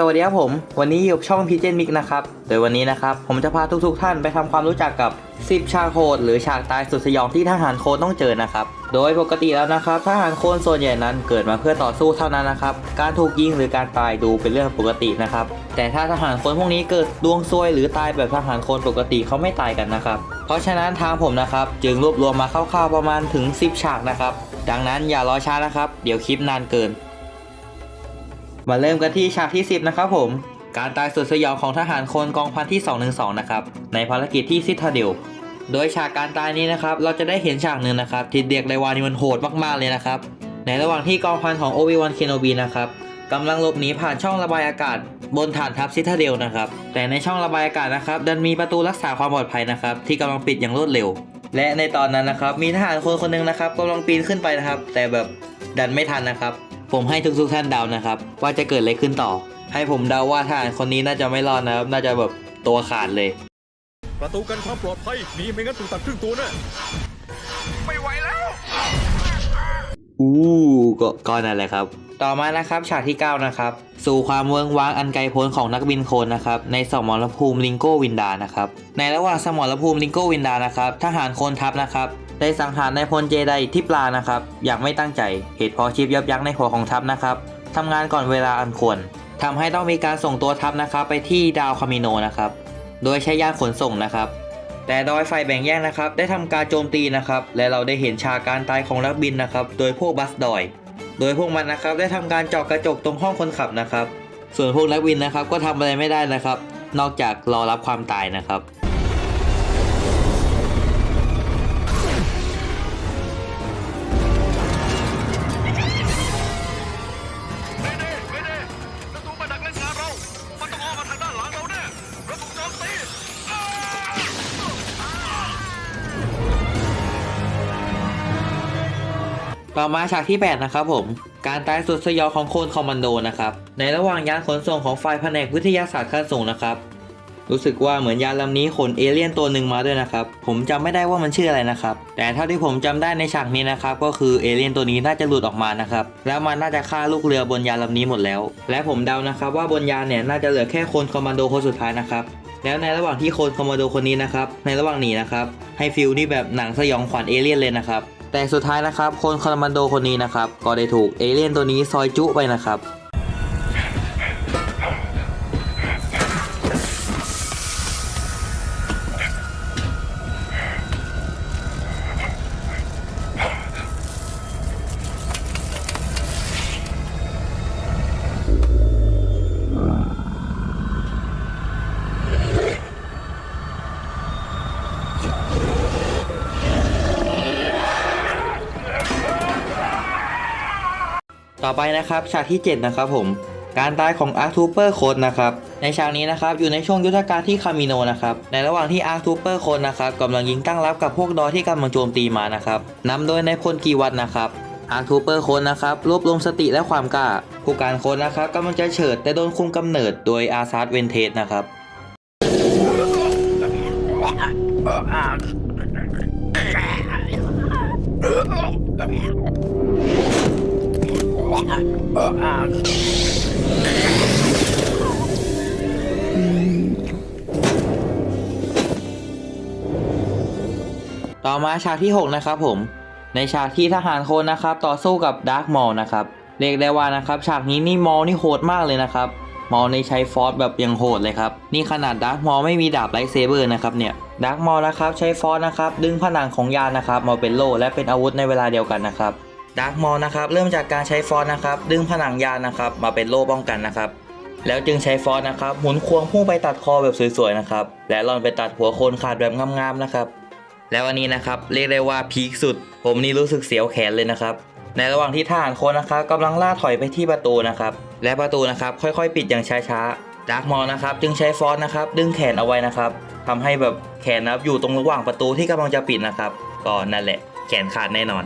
สวัสดีครับผม วันนี้อยู่กับช่องพีเจนมิกนะครับ โดยวันนี้นะครับ ผมจะพาทุกๆท่านไปทำความรู้จักกับ 10 ฉากโหดหรือฉากตายสุดสยองที่ทหารโคนต้องเจอนะครับ โดยปกติแล้วนะครับทหารโคนส่วนใหญ่นั้นเกิดมาเพื่อต่อสู้เท่านั้นนะครับ การถูกยิงหรือการตายดูเป็นเรื่องปกตินะครับ แต่ถ้าทหารโคนพวกนี้เกิดดวงซวยหรือตายแบบทหารโคนปกติเขาไม่ตายกันนะครับ เพราะฉะนั้นทางผมนะครับจึงรวบรวมมาคร่าวๆประมาณถึง 10 ฉากนะครับ ดังนั้นอย่ารอช้านะครับ เดี๋ยวคลิปนานเกิน มาเริ่มกันที่ฉากที่ 10 นะครับผม การตายสุดสยองของทหารโคนกองพันที่ 212 นะครับ ในภารกิจที่ซิทาเดล โดยฉากการตายนี้นะครับ เราจะได้เห็นฉากหนึ่งนะครับ ที่เรียกไดวานี่มันโหดมากๆเลยนะครับ ในระหว่างที่กองพันของโอวิวันเคนโนบีนะครับกำลังหลบหนีผ่านช่องระบายอากาศ บนฐานทัพซิทาเดลนะครับ แต่ในช่องระบายอากาศนะครับ ดันมีประตูรักษาความปลอดภัยนะครับ ที่กำลังปิดอย่างรวดเร็ว และในตอนนั้นนะครับ มีทหารคนคนหนึ่งนะครับกำลังปีนขึ้นไปนะครับ แต่แบบดันไม่ทันนะครับ ผมให้ทุกๆท่านเดานะครับ ว่าจะเกิดอะไรขึ้นต่อ ให้ผมเดาว่าทหารคนนี้น่าจะไม่รอดนะครับ น่าจะแบบตัวขาดเลย ประตูกันความปลอดภัยหนีไม่งั้นถูกตัดครึ่งตัวแน่ไม่ไหวแล้ว อู้ก็ก็นั่นแหละครับ ต่อมานะครับฉากที่ 9 นะครับ สู่ความเวิงว้างอันไกลโพ้นของนักบินโคนนะครับในสมรภูมิลิงโกวินดานะครับในระหว่างสมรภูมิลิงโกวินดานะครับทหารโคนทัพนะครับได้สังหารนายพลเจไดที่ปลานะครับอย่างไม่ตั้งใจเหตุเพราะชิปยับยั้งในหัวของทัพนะครับทำงานก่อนเวลาอันควรทำให้ต้องมีการส่งตัวทัพนะครับไปที่ดาวคามิโนนะครับโดยใช้ยานขนส่งนะครับแต่ดอยไฟแบ่งแยกนะครับ ได้ทำการโจมตีนะครับ และเราได้เห็นฉากการตายของนักบินนะครับ โดยพวกบัสดอย โดยพวกมันนะครับได้ทำการเจาะกระจกตรงห้องคนขับนะครับ ส่วนพวกนักบินนะครับก็ทำอะไรไม่ได้นะครับ นอกจากรอรับความตายนะครับ ต่อมาฉากที่ 8 นะครับผม การตายสุดสยองของโคนคอมมานโดนะครับ ในระหว่างยานขนส่งของฝ่ายแผนกวิทยาศาสตร์ขั้นสูงนะครับ รู้สึกว่าเหมือนยานลำนี้ขนเอเลี่ยนตัวหนึ่งมาด้วยนะครับ ผมจำไม่ได้ว่ามันชื่ออะไรนะครับ แต่เท่าที่ผมจำได้ในฉากนี้นะครับ ก็คือเอเลี่ยนตัวนี้น่าจะหลุดออกมานะครับ แล้วมันน่าจะฆ่าลูกเรือบนยานลำนี้หมดแล้ว และผมเดานะครับว่าบนยานเนี่ยน่าจะเหลือแค่โคนคอมมานโดคนสุดท้ายนะครับ แล้วในระหว่างที่โคนคอมมานโดคนนี้นะครับ ในระหว่างหนีนะครับ ให้ฟิลนี่แบบหนังสยองขวัญเอเลี่ยนเลยนะครับ แต่สุดท้ายนะครับคนคอมมานโดคนนี้นะครับก็ได้ถูกเอเลี่ยนตัวนี้ซอยจุไปนะครับ ต่อไปนะครับฉากที่ 7 นะครับผมการตายของอาร์ทูเปอร์โคดนะครับในฉากนี้นะครับอยู่ในช่วงยุทธการที่คามิโนนะครับในระหว่างที่อาร์ทูเปอร์โคดนะครับกำลังยิงตั้งรับกับพวกดอที่กำลังโจมตีมานะครับนำโดยนายพลกีวัตนะครับอาร์ทูเปอร์โคนนะครับรวบรวมสติและความกล้าผู้การโคนนะครับกำลังจะเฉิดแต่โดนคุมกำเนิดโดยอาซาร์เวนเทสนะครับ ต่อมาฉากที่ 6 นะครับผม ในฉากที่ทหารโคนนะครับ ต่อสู้กับดาร์กมอลนะครับเรียกได้ว่านะครับฉากนี้นี่มอลนี่โหดมากเลยนะครับมอลในใช้ฟอสแบบยังโหดเลยครับ นี่ขนาดดาร์กมอลไม่มีดาบไลท์เซเบอร์นะครับเนี่ยดาร์กมอลนะครับใช้ฟอสนะครับดึงผนังของยานนะครับมาเป็นโล่และเป็นอาวุธในเวลาเดียวกันนะครับ ดาร์กมอลนะครับเริ่มจากการใช้ฟอสนะครับดึงผนังยานนะครับมาเป็นโล่ป้องกันนะครับแล้วจึงใช้ฟอสนะครับหมุนควงพุ่งไปตัดคอแบบสวยๆนะครับและลอนไปตัดหัวโคนขาดแบบงามๆนะครับแล้ววันนี้นะครับเรียกได้ว่าพีคสุด ผมนี่รู้สึกเสียวแขนเลยนะครับในระหว่างที่ทหารโคนนะครับกำลังล่าถอยไปที่ประตูนะครับและประตูนะครับค่อยๆ ปิดอย่างช้าๆดาร์กมอลนะครับจึงใช้ฟอสนะครับดึงแขนเอาไว้นะครับทำให้แบบแขนนะครับอยู่ตรงระหว่างประตูที่กำลังจะปิดนะครับก็นั่นแหละแขนขาดแน่นอน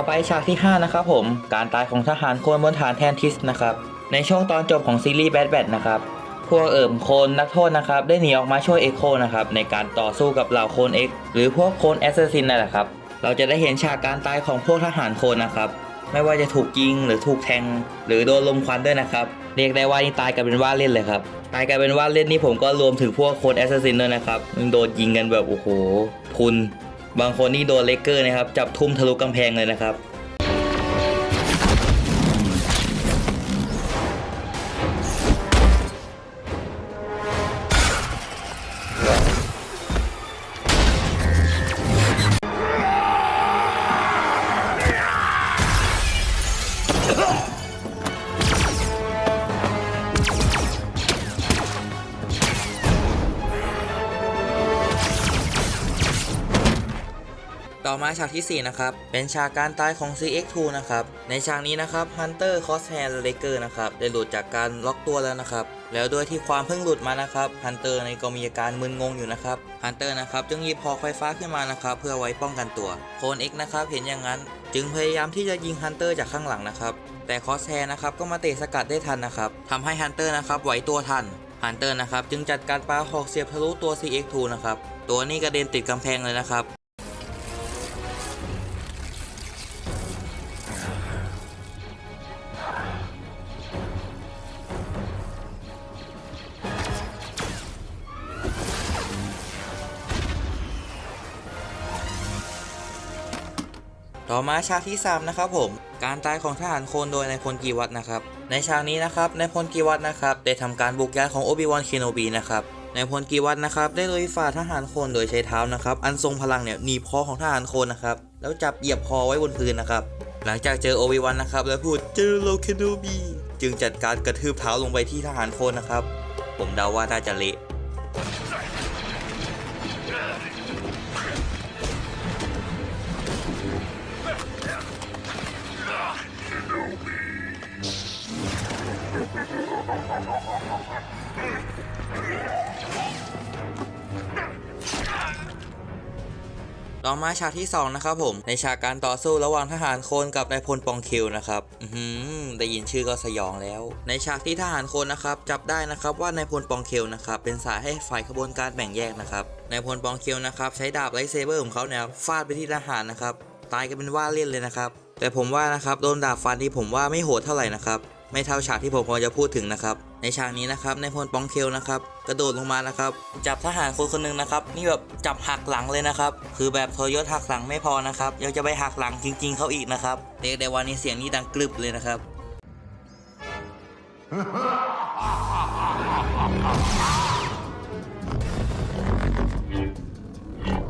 ต่อไปฉากที่ 5 นะครับผม การตายของทหารโคนบนฐานแทนทิสนะครับ ในช่วงตอนจบของซีรีส์แบทแบทนะครับ พวกเอิมโคนนักโทษนะครับ ได้หนีออกมาช่วยเอ็กโคนะครับ ในการต่อสู้กับเหล่าโคนเอ็กหรือพวกโคนแอสซัสซินนั่นแหละครับ เราจะได้เห็นฉากการตายของพวกทหารโคนนะครับ ไม่ว่าจะถูกยิงหรือถูกแทง หรือโดนลมควันด้วยนะครับ เรียกได้ว่านี่ตายกันเป็นว่าเล่นเลยครับ ตายกันเป็นว่าเล่นนี่ผมก็รวมถึงพวกโคนแอสซัสซินด้วยนะครับโดนยิงกันแบบโอ้โห พุน บางคนนี่โดนเลกเกอร์นะครับ จับทุ่มทะลุกำแพงเลยนะครับ มาฉากที่ 4 นะครับ เป็นฉากการตายของ CX2 นะครับ ในฉากนี้นะครับ Hunter Crosshair l a k e r นะครับ ได้หลุดจากการล็อกตัวแล้วนะครับ แล้วด้วยที่ความเพิ่งหลุดมานะครับ Hunter ในก็มีอาการมึนงงอยู่นะครับ Hunter นะครับจึงหยิบหอไฟฟ้าขึ้นมานะครับเพื่อไว้ป้องกันตัวโคน X นะครับเห็นอย่างนั้น จึงพยายามที่จะยิง Hunter จากข้างหลังนะครับแต่ Crosshair นะครับก็มาเตะสกัดได้ทันนะครับทำให้ Hunter นะครับไหวตัวทัน Hunter นะครับจึงจัดการปาหอกเสียบทะลุตัว CX2 นะครับ ตัวนี้กระเด็นติดกำแพงเลยนะครับ ต่อมาฉากที่ 3 นะครับผม การตายของทหารโคนโดยนายพลกีวัตนะครับ ในฉากนี้นะครับนายพลกีวัตนะครับได้ทำการบุกยายของโอบิวอนเคโนบีนะครับนายพลกีวัตนะครับได้ลุยฝ่าทหารโคนโดยใช้เท้านะครับ อันทรงพลังเนี่ยหนีบคอของทหารโคนนะครับ แล้วจับเหยียบคอไว้บนพื้นนะครับ หลังจากเจอโอบิวันนะครับ แล้วพูดเจอโลเคโนบีจึงจัดการกระทืบเท้าลงไปที่ทหารโคนนะครับ ผมเดาว่าน่าจะเละ ต่อมาฉากที่ 2 นะครับผม ในฉากการต่อสู้ระหว่างทหารโคนกับนายพลปองคิวนะครับอือหือได้ยินชื่อก็สยองแล้ว ในฉากที่ทหารโคนนะครับจับได้นะครับว่านายพลปองคิวนะครับเป็นสายให้ฝ่ายขบวนการแบ่งแยกนะครับนายพลปองคิวนะครับใช้ดาบไลท์เซเบอร์ของเขาเนี่ยฟาดไปที่ทหารนะครับตายกันเป็นว่าเล่นเลยนะครับแต่ผมว่านะครับโดนดาบฟันที่ผมว่าไม่โหดเท่าไหร่นะครับ ไม่เท่าฉากที่ผมกำลังจะพูดถึงนะครับ ในฉากนี้นะครับในพลปองเคลนะครับกระโดดลงมานะครับ จับทหารคนคนหนึ่งนะครับ นี่แบบจับหักหลังเลยนะครับ คือแบบทรยศหักหลังไม่พอนะครับยังจะไปหักหลังจริง ๆเขาอีกนะครับเรียกได้ว่านี่เสียงนี่ดังกรึบเลยนะครับ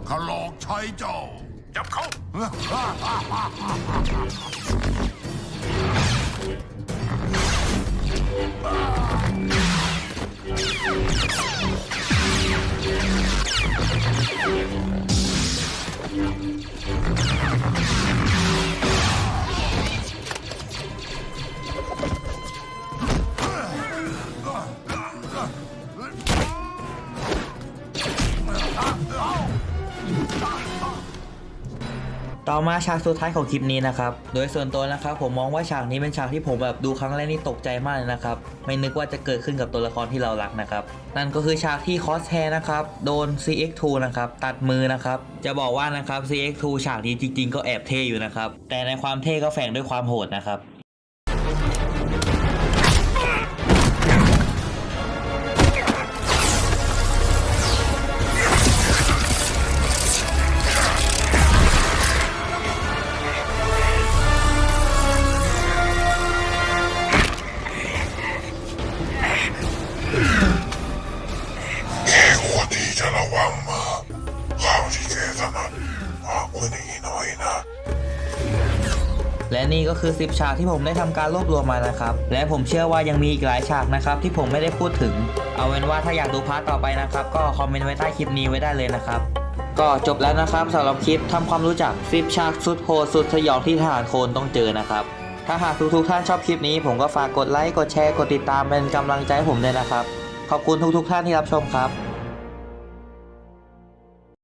ขลอกใช้เจ้า จับเขา ต่อมาฉากสุดท้ายของคลิปนี้นะครับ โดยส่วนตัวนะครับผมมองว่าฉากนี้เป็นฉากที่ผมแบบดูครั้งแรกนี่ตกใจมากเลยนะครับ ไม่นึกว่าจะเกิดขึ้นกับตัวละครที่เรารักนะครับ นั่นก็คือฉากที่คอสแฮนะครับ โดน CX2 นะครับตัดมือนะครับ จะบอกว่านะครับ CX2 ฉากนี้จริงๆ ก็แอบเท่อยู่นะครับ แต่ในความเท่ก็แฝงด้วยความโหดนะครับ คือ 10 ฉากที่ผมได้ทำการรวบรวมมานะครับ และผมเชื่อว่ายังมีอีกหลายฉากนะครับที่ผมไม่ได้พูดถึง เอาเป็นว่าถ้าอยากดูพาร์ทต่อไปนะครับ ก็คอมเมนต์ไว้ใต้คลิปนี้ไว้ได้เลยนะครับก็จบแล้วนะครับสำหรับคลิปทำความรู้จัก10ฉากสุดโหดสุดสยองที่ทหารโคนต้องเจอนะครับ ถ้าหากทุกๆท่านชอบคลิปนี้ ผมก็ฝากกดไลค์กดแชร์กดติดตามเป็นกำลังใจให้ผมด้วยนะครับ ขอบคุณทุกๆท่านที่รับชมครับ